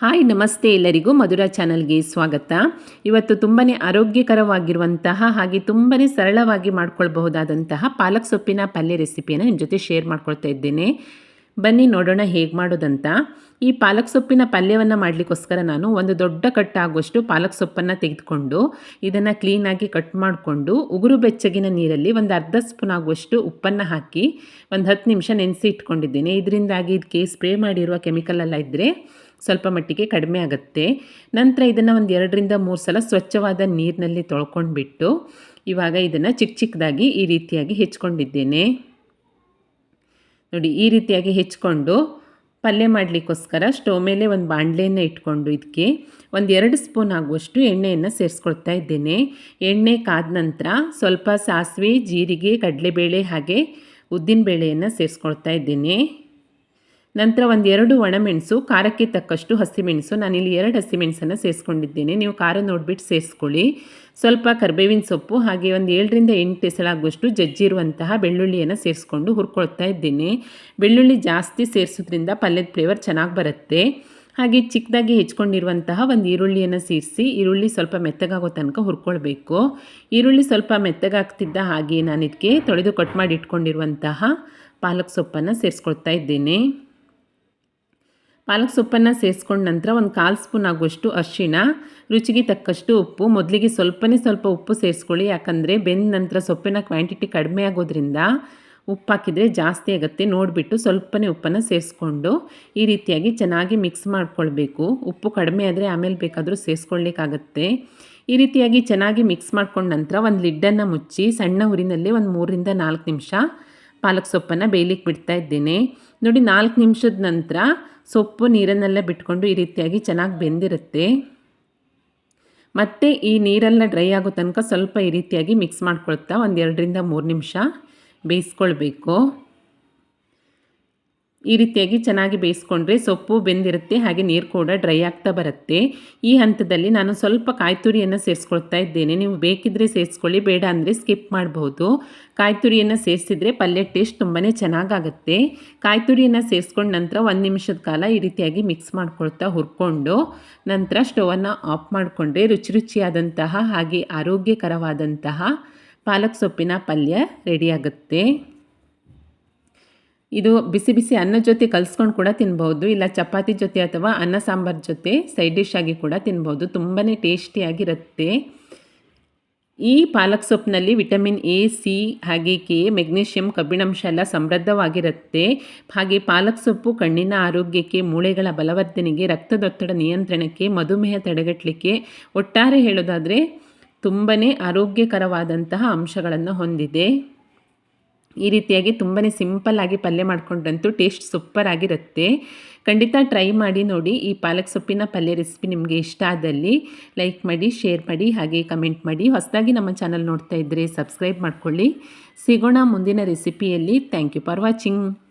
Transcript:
Hi, ನಮಸ್ತೆ ಎಲ್ಲರಿಗೂ ಮಧುರ ಚಾನಲ್ಗೆ ಸ್ವಾಗತ. ಇವತ್ತು ತುಂಬಾ ಆರೋಗ್ಯಕರವಾಗಿರುವಂತಹ ಹಾಗೆ ತುಂಬಾ ಸರಳವಾಗಿ ಮಾಡ್ಕೊಳ್ಬಹುದಾದಂತಹ ಪಾಲಕ್ ಸೊಪ್ಪಿನ ಪಲ್ಯ ರೆಸಿಪಿಯನ್ನು ನಿಮ್ಮ ಜೊತೆ ಶೇರ್ ಮಾಡ್ಕೊಳ್ತಾ ಇದ್ದೇನೆ. ಬನ್ನಿ ನೋಡೋಣ ಹೇಗೆ ಮಾಡೋದಂತ. ಈ ಪಾಲಕ್ ಸೊಪ್ಪಿನ ಪಲ್ಯವನ್ನು ಮಾಡಲಿಕ್ಕೋಸ್ಕರ ನಾನು ಒಂದು ದೊಡ್ಡ ಕಟ್ಟಾಗುವಷ್ಟು ಪಾಲಕ್ ಸೊಪ್ಪನ್ನು ತೆಗೆದುಕೊಂಡು ಇದನ್ನು ಕ್ಲೀನಾಗಿ ಕಟ್ ಮಾಡಿಕೊಂಡು ಉಗುರು ಬೆಚ್ಚಗಿನ ನೀರಲ್ಲಿ ಒಂದು ಅರ್ಧ ಸ್ಪೂನ್ ಆಗುವಷ್ಟು ಉಪ್ಪನ್ನು ಹಾಕಿ ಒಂದು ಹತ್ತು ನಿಮಿಷ ನೆನೆಸಿ ಇಟ್ಕೊಂಡಿದ್ದೇನೆ. ಇದರಿಂದಾಗಿ ಇದಕ್ಕೆ ಸ್ಪ್ರೇ ಮಾಡಿರುವ ಕೆಮಿಕಲ್ ಎಲ್ಲ ಇದ್ದರೆ ಸ್ವಲ್ಪ ಮಟ್ಟಿಗೆ ಕಡಿಮೆ ಆಗುತ್ತೆ. ನಂತರ ಇದನ್ನು ಒಂದು ಎರಡರಿಂದ ಮೂರು ಸಲ ಸ್ವಚ್ಛವಾದ ನೀರಿನಲ್ಲಿ ತೊಳ್ಕೊಂಡ್ಬಿಟ್ಟು ಇವಾಗ ಇದನ್ನು ಚಿಕ್ಕ ಚಿಕ್ಕದಾಗಿ ಈ ರೀತಿಯಾಗಿ ಹೆಚ್ಕೊಂಡಿದ್ದೇನೆ. ನೋಡಿ, ಈ ರೀತಿಯಾಗಿ ಹೆಚ್ಕೊಂಡು ಪಲ್ಯ ಮಾಡಲಿಕ್ಕೋಸ್ಕರ ಸ್ಟವ್ ಮೇಲೆ ಒಂದು ಬಾಣಲೆಯನ್ನು ಇಟ್ಕೊಂಡು ಇದಕ್ಕೆ ಒಂದು ಎರಡು ಸ್ಪೂನ್ ಆಗುವಷ್ಟು ಎಣ್ಣೆಯನ್ನು ಸೇರಿಸ್ಕೊಳ್ತಾ ಇದ್ದೇನೆ. ಎಣ್ಣೆ ಕಾದ ನಂತರ ಸ್ವಲ್ಪ ಸಾಸಿವೆ, ಜೀರಿಗೆ, ಕಡಲೆಬೇಳೆ ಹಾಗೆ ಉದ್ದಿನಬೇಳೆಯನ್ನು ಸೇರಿಸ್ಕೊಳ್ತಾ ಇದ್ದೇನೆ. ನಂತರ ಒಂದು ಎರಡು ಒಣಮೆಣಸು, ಖಾರಕ್ಕೆ ತಕ್ಕಷ್ಟು ಹಸಿಮೆಣಸು. ನಾನಿಲ್ಲಿ ಎರಡು ಹಸಿಮೆಣಸನ್ನು ಸೇರಿಸ್ಕೊಂಡಿದ್ದೇನೆ. ನೀವು ಖಾರ ನೋಡಿಬಿಟ್ಟು ಸೇರಿಸ್ಕೊಳ್ಳಿ. ಸ್ವಲ್ಪ ಕರ್ಬೇವಿನ ಸೊಪ್ಪು, ಹಾಗೆ ಒಂದು ಏಳರಿಂದ ಎಂಟು ಎಸಳಾಗುವಷ್ಟು ಜಜ್ಜಿರುವಂತಹ ಬೆಳ್ಳುಳ್ಳಿಯನ್ನು ಸೇರಿಸ್ಕೊಂಡು ಹುರ್ಕೊಳ್ತಾ ಇದ್ದೀನಿ. ಬೆಳ್ಳುಳ್ಳಿ ಜಾಸ್ತಿ ಸೇರಿಸೋದ್ರಿಂದ ಪಲ್ಯದ ಫ್ಲೇವರ್ ಚೆನ್ನಾಗಿ ಬರುತ್ತೆ. ಹಾಗೆ ಚಿಕ್ಕದಾಗಿ ಹೆಚ್ಕೊಂಡಿರುವಂತಹ ಒಂದು ಈರುಳ್ಳಿಯನ್ನು ಸೇರಿಸಿ, ಈರುಳ್ಳಿ ಸ್ವಲ್ಪ ಮೆತ್ತಗಾಗೋ ತನಕ ಹುರ್ಕೊಳ್ಬೇಕು. ಈರುಳ್ಳಿ ಸ್ವಲ್ಪ ಮೆತ್ತಗಾಗ್ತಿದ್ದ ಹಾಗೆ ನಾನು ಇದಕ್ಕೆ ತೊಳೆದು ಕಟ್ ಮಾಡಿ ಇಟ್ಕೊಂಡಿರುವಂತಹ ಪಾಲಕ್ ಸೊಪ್ಪನ್ನು ಸೇರಿಸ್ಕೊಳ್ತಾ ಇದ್ದೇನೆ. ಪಾಲಕ್ ಸೊಪ್ಪನ್ನು ಸೇರಿಸ್ಕೊಂಡ ನಂತರ ಒಂದು ಕಾಲು ಸ್ಪೂನ್ ಆಗುವಷ್ಟು ಅರಿಶಿಣ, ರುಚಿಗೆ ತಕ್ಕಷ್ಟು ಉಪ್ಪು. ಮೊದಲಿಗೆ ಸ್ವಲ್ಪನೇ ಸ್ವಲ್ಪ ಉಪ್ಪು ಸೇರಿಸ್ಕೊಳ್ಳಿ ಯಾಕಂದರೆ ಬೆಂದ ನಂತರ ಸೊಪ್ಪಿನ ಕ್ವಾಂಟಿಟಿ ಕಡಿಮೆ ಆಗೋದ್ರಿಂದ ಉಪ್ಪು ಹಾಕಿದರೆ ಜಾಸ್ತಿ ಆಗುತ್ತೆ. ನೋಡಿಬಿಟ್ಟು ಸ್ವಲ್ಪನೇ ಉಪ್ಪನ್ನು ಸೇರಿಸ್ಕೊಂಡು ಈ ರೀತಿಯಾಗಿ ಚೆನ್ನಾಗಿ ಮಿಕ್ಸ್ ಮಾಡ್ಕೊಳ್ಬೇಕು. ಉಪ್ಪು ಕಡಿಮೆ ಆದರೆ ಆಮೇಲೆ ಬೇಕಾದರೂ ಸೇರಿಸ್ಕೊಳ್ಳಿಕ್ಕಾಗತ್ತೆ ಈ ರೀತಿಯಾಗಿ ಚೆನ್ನಾಗಿ ಮಿಕ್ಸ್ ಮಾಡ್ಕೊಂಡ ನಂತರ ಒಂದು ಲಿಡ್ಡನ್ನು ಮುಚ್ಚಿ ಸಣ್ಣ ಊರಿನಲ್ಲಿ ಒಂದು ಮೂರರಿಂದ ನಾಲ್ಕು ನಿಮಿಷ ಪಾಲಕ್ ಸೊಪ್ಪನ್ನು ಬೇಯಲಿಕ್ಕೆ ಬಿಡ್ತಾ ಇದ್ದೇನೆ. ನೋಡಿ, ನಾಲ್ಕು ನಿಮಿಷದ ನಂತರ ಸೊಪ್ಪು ನೀರನ್ನೆಲ್ಲ ಬಿಟ್ಕೊಂಡು ಈ ರೀತಿಯಾಗಿ ಚೆನ್ನಾಗಿ ಬೆಂದಿರುತ್ತೆ. ಮತ್ತು ಈ ನೀರೆಲ್ಲ ಡ್ರೈ ಆಗೋ ತನಕ ಸ್ವಲ್ಪ ಈ ರೀತಿಯಾಗಿ ಮಿಕ್ಸ್ ಮಾಡ್ಕೊಳ್ತಾ ಒಂದು ಎರಡರಿಂದ ಮೂರು ನಿಮಿಷ ಬೇಯಿಸ್ಕೊಳ್ಬೇಕು. ಈ ರೀತಿಯಾಗಿ ಚೆನ್ನಾಗಿ ಬೇಯಿಸ್ಕೊಂಡ್ರೆ ಸೊಪ್ಪು ಬೆಂದಿರುತ್ತೆ, ಹಾಗೆ ನೀರು ಕೂಡ ಡ್ರೈ ಆಗ್ತಾ ಬರುತ್ತೆ. ಈ ಹಂತದಲ್ಲಿ ನಾನು ಸ್ವಲ್ಪ ಕಾಯಿ ತುರಿಯನ್ನು ಸೇರಿಸ್ಕೊಳ್ತಾ ಇದ್ದೇನೆ. ನೀವು ಬೇಕಿದ್ದರೆ ಸೇರಿಸ್ಕೊಳ್ಳಿ, ಬೇಡ ಅಂದರೆ ಸ್ಕಿಪ್ ಮಾಡಬಹುದು. ಕಾಯಿ ತುರಿಯನ್ನು ಸೇರಿಸಿದ್ರೆ ಪಲ್ಯ ಟೇಸ್ಟ್ ತುಂಬಾ ಚೆನ್ನಾಗಾಗುತ್ತೆ. ಕಾಯಿ ತುರಿಯನ್ನು ಸೇರಿಸ್ಕೊಂಡ ನಂತರ ಒಂದು ನಿಮಿಷದ ಕಾಲ ಈ ರೀತಿಯಾಗಿ ಮಿಕ್ಸ್ ಮಾಡ್ಕೊಳ್ತಾ ಹುರ್ಕೊಂಡು, ನಂತರ ಸ್ಟೋವನ್ನು ಆಫ್ ಮಾಡಿಕೊಂಡ್ರೆ ರುಚಿ ರುಚಿಯಾದಂತಹ ಹಾಗೆ ಆರೋಗ್ಯಕರವಾದಂತಹ ಪಾಲಕ್ ಸೊಪ್ಪಿನ ಪಲ್ಯ ರೆಡಿಯಾಗುತ್ತೆ ಇದು ಬಿಸಿ ಬಿಸಿ ಅನ್ನ ಜೊತೆ ಕಲಿಸ್ಕೊಂಡು ಕೂಡ ತಿನ್ಬೋದು ಇಲ್ಲ ಚಪಾತಿ ಜೊತೆ ಅಥವಾ ಅನ್ನ ಸಾಂಬಾರ್ ಜೊತೆ ಸೈಡ್ ಡಿಶ್ ಆಗಿ ಕೂಡ ತಿನ್ಬೋದು ತುಂಬಾ ಟೇಸ್ಟಿಯಾಗಿರುತ್ತೆ. ಈ ಪಾಲಕ್ ಸೊಪ್ಪಿನಲ್ಲಿ ವಿಟಮಿನ್ ಎ, ಸಿ ಹಾಗೆ ಕೆ, ಮೆಗ್ನೀಷಿಯಂ, ಕಬ್ಬಿಣಾಂಶ ಎಲ್ಲ ಸಮೃದ್ಧವಾಗಿರುತ್ತೆ. ಹಾಗೆ ಪಾಲಕ್ ಸೊಪ್ಪು ಕಣ್ಣಿನ ಆರೋಗ್ಯಕ್ಕೆ, ಮೂಳೆಗಳ ಬಲವರ್ಧನೆಗೆ, ರಕ್ತದೊತ್ತಡ ನಿಯಂತ್ರಣಕ್ಕೆ, ಮಧುಮೇಹ ತಡೆಗಟ್ಟಲಿಕ್ಕೆ ಒಟ್ಟಾರೆ ಹೇಳೋದಾದರೆ ತುಂಬನೇ ಆರೋಗ್ಯಕರವಾದಂತಹ ಅಂಶಗಳನ್ನು ಹೊಂದಿದೆ. ಈ ರೀತಿಯಾಗಿ ತುಂಬಾ ಸಿಂಪಲ್ಲಾಗಿ ಪಲ್ಯ ಮಾಡ್ಕೊಂಡಂತೂ ಟೇಸ್ಟ್ ಸೂಪರ್ ಆಗಿರುತ್ತೆ. ಖಂಡಿತ ಟ್ರೈ ಮಾಡಿ ನೋಡಿ. ಈ ಪಾಲಕ್ ಸೊಪ್ಪಿನ ಪಲ್ಯ ರೆಸಿಪಿ ನಿಮಗೆ ಇಷ್ಟ ಆದಲ್ಲಿ ಲೈಕ್ ಮಾಡಿ, ಶೇರ್ ಮಾಡಿ, ಹಾಗೆ ಕಮೆಂಟ್ ಮಾಡಿ. ಹೊಸದಾಗಿ ನಮ್ಮ ಚಾನಲ್ ನೋಡ್ತಾ ಇದ್ದರೆ ಸಬ್ಸ್ಕ್ರೈಬ್ ಮಾಡ್ಕೊಳ್ಳಿ. ಸಿಗೋಣ ಮುಂದಿನ ರೆಸಿಪಿಯಲ್ಲಿ. Thank you for watching.